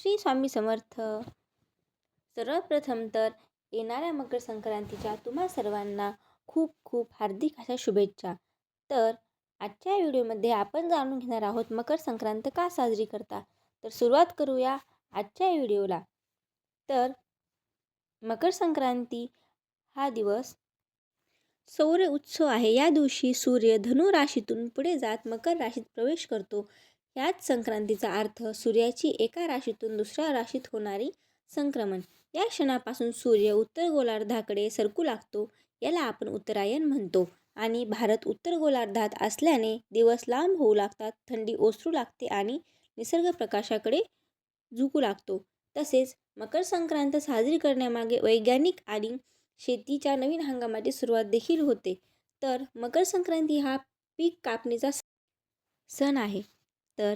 श्री स्वामी समर्थ. सर्वप्रथम तर येणाऱ्या मकर संक्रांतीच्या तुम्हा सर्वांना खूप खूप हार्दिक अशा शुभेच्छा. तर आजच्या व्हिडिओमध्ये आपण जाणून घेणार आहोत मकर संक्रांत का साजरी करता. तर सुरुवात करूया आजच्या व्हिडिओला. तर मकर संक्रांती हा दिवस सौर उत्सव आहे. या दिवशी सूर्य धनु राशीतून पुढे जात मकर राशीत प्रवेश करतो. याच संक्रांतीचा अर्थ सूर्याची एका राशीतून दुसऱ्या राशीत होणारी संक्रमण. या क्षणापासून सूर्य उत्तर गोलार्धाकडे सरकू लागतो याला आपण उत्तरायण म्हणतो. आणि भारत उत्तर गोलार्धात असल्याने दिवस लांब होऊ लागतात थंडी ओसरू लागते आणि निसर्ग प्रकाशाकडे झुकू लागतो. तसेच मकर संक्रांत साजरी करण्यामागे वैज्ञानिक आणि शेतीच्या नवीन हंगामाची सुरुवात देखील होते. तर मकर संक्रांती हा पीक कापणीचा सण आहे. तर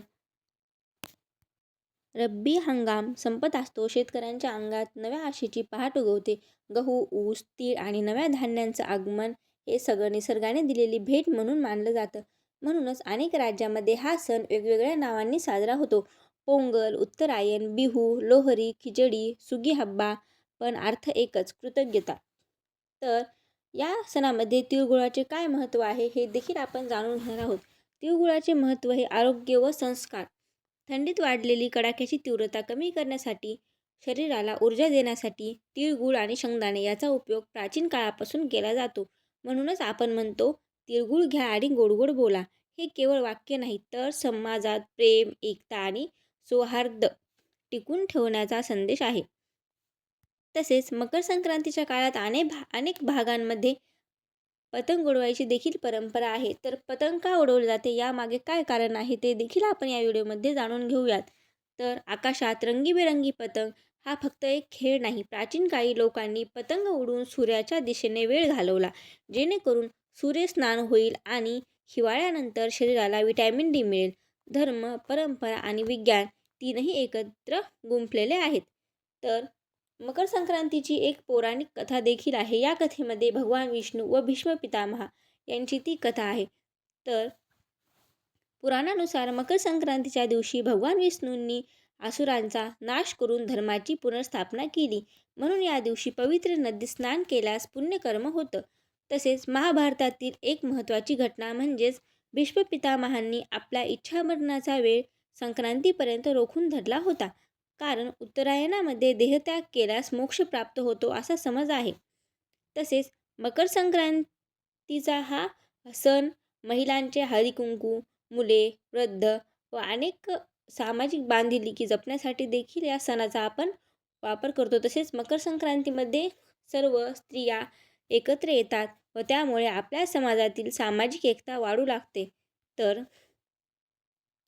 रब्बी हंगाम संपत असतो. शेतकऱ्यांच्या अंगात नव्या आशेची पहाट उगवते. गहू ऊस तीळ आणि नव्या धान्यांचं आगमन हे सगळं निसर्गाने दिलेली भेट म्हणून मानलं जातं. म्हणूनच अनेक राज्यामध्ये हा सण वेगवेगळ्या नावांनी साजरा होतो. पोंगल उत्तरायण बिहू लोहरी खिचडी सुगी हब्बा पण अर्थ एकच कृतज्ञता. तर या सणामध्ये तिळगुळाचे काय महत्त्व आहे हे देखील आपण जाणून घेणार आहोत. तिळगुळाचे महत्त्व हे आरोग्य व संस्कार. थंडीत वाढलेली कडाक्याची तीव्रता कमी करण्यासाठी शरीराला ऊर्जा देण्यासाठी तिळगुळ आणि शेंगदाणे याचा उपयोग प्राचीन काळापासून केला जातो. म्हणूनच आपण म्हणतो तिळगुळ घ्या आणि गोड गोड बोला. हे केवळ वाक्य नाही तर समाजात प्रेम एकता आणि सौहार्द टिकून ठेवण्याचा संदेश आहे. तसेच मकर संक्रांतीच्या काळात अनेक भा अनेक भागांमध्ये पतंग उडवायची देखील परंपरा आहे. तर पतंग का उडवले जाते? यामागे काय कारण आहे? ते देखील आपण या व्हिडिओमध्ये जाणून घेऊयात. तर आकाशात रंगीबेरंगी पतंग हा फक्त एक खेळ नाही. प्राचीन काळी लोकांनी पतंग उडवून सूर्याच्या दिशेने वेळ घालवला जेणेकरून सूर्यस्नान होईल आणि हिवाळ्यानंतर शरीराला विटॅमिन डी मिळेल. धर्म परंपरा आणि विज्ञान तीनही एकत्र गुंफलेले आहेत. तर मकर संक्रांतीची एक पौराणिक कथा देखील आहे. या कथेमध्ये भगवान विष्णू व भीष्म पितामहा यांची ती कथा आहे. तर पुराणानुसार मकर संक्रांतीच्या दिवशी भगवान विष्णूंनी असुरांचा नाश करून धर्माची पुनर्स्थापना केली. म्हणून या दिवशी पवित्र नदीत स्नान केल्यास पुण्यकर्म होतं. तसेच महाभारतातील एक महत्त्वाची घटना म्हणजेच भीष्म पितामहांनी आपला इच्छामरणाचा वेळ संक्रांतीपर्यंत रोखून धरला होता. कारण उत्तरायणामध्ये देहत्याग केल्यास मोक्ष प्राप्त होतो असा समज आहे. तसेच मकर संक्रांतीचा हा सण महिलांचे हळदीकुंकू मुले वृद्ध व अनेक सामाजिक बांधिलकी जपण्यासाठी देखील या सणाचा आपण वापर करतो. तसेच मकर संक्रांतीमध्ये सर्व स्त्रिया एकत्र येतात व त्यामुळे आपल्या समाजातील सामाजिक एकता वाढू लागते. तर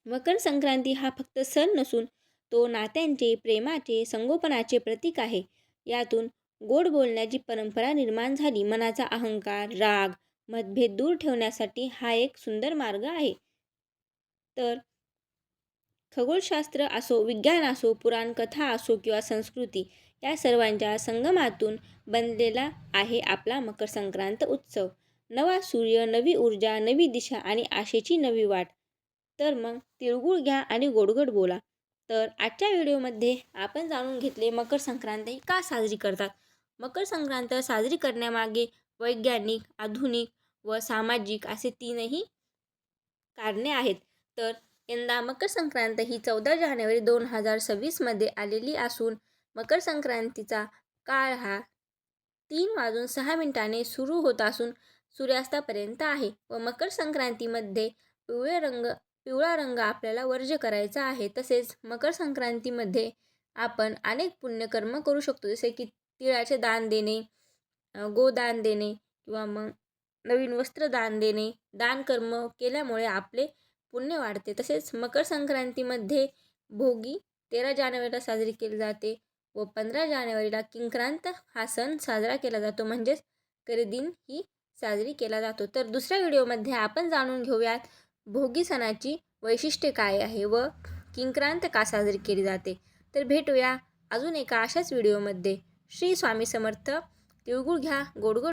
मकर संक्रांती हा फक्त सण नसून तो नात्यांचे प्रेमाचे संगोपनाचे प्रतीक आहे. यातून गोड बोलण्याची परंपरा निर्माण झाली. मनाचा अहंकार राग मतभेद दूर ठेवण्यासाठी हा एक सुंदर मार्ग आहे. तर खगोलशास्त्र असो विज्ञान असो पुराणकथा असो किंवा संस्कृती या सर्वांच्या संगमातून बनलेला आहे आपला मकर संक्रांत उत्सव. नवा सूर्य नवी ऊर्जा नवी दिशा आणि आशेची नवी वाट. तर मग तिळगुळ घ्या आणि गोडगोड बोला. तर आजच्या व्हिडिओमध्ये आपण जाणून घेतले मकर संक्रांत ही का साजरी करतात. मकर संक्रांत साजरी करण्यामागे वैज्ञानिक आधुनिक व सामाजिक असे तीनही कारणे आहेत. तर यंदा मकर संक्रांत ही चौदा जानेवारी दोन हजार सव्वीसमध्ये आलेली असून मकर संक्रांतीचा काळ हा तीन वाजून सहा मिनिटाने सुरू होत असून सूर्यास्तापर्यंत आहे व मकर संक्रांतीमध्ये पिवळे रंग पिवळा रंग आपल्याला वर्ज्य करायचा आहे. तसेच मकर संक्रांतीमध्ये आपण अनेक पुण्यकर्म करू शकतो. जसे की तिळाचे दान देणे गोदान देणे किंवा मग नवीन वस्त्र दान देणे. दानकर्म केल्यामुळे आपले पुण्य वाढते. तसेच मकर संक्रांतीमध्ये भोगी तेरा जानेवारीला साजरी केली जाते व पंधरा जानेवारीला किंक्रांत हा सण साजरा केला जातो. म्हणजेच करीदिन ही साजरी केला जातो. तर दुसऱ्या व्हिडिओमध्ये आपण जाणून घेऊयात भोगी सणाची वैशिष्ट्ये काय आहे व किंक्रांत का साजरी केली जाते? तर भेटूया अजून एका अशाच व्हिडिओमध्ये श्री स्वामी समर्थ. तिळगुळ घ्या गोडगोड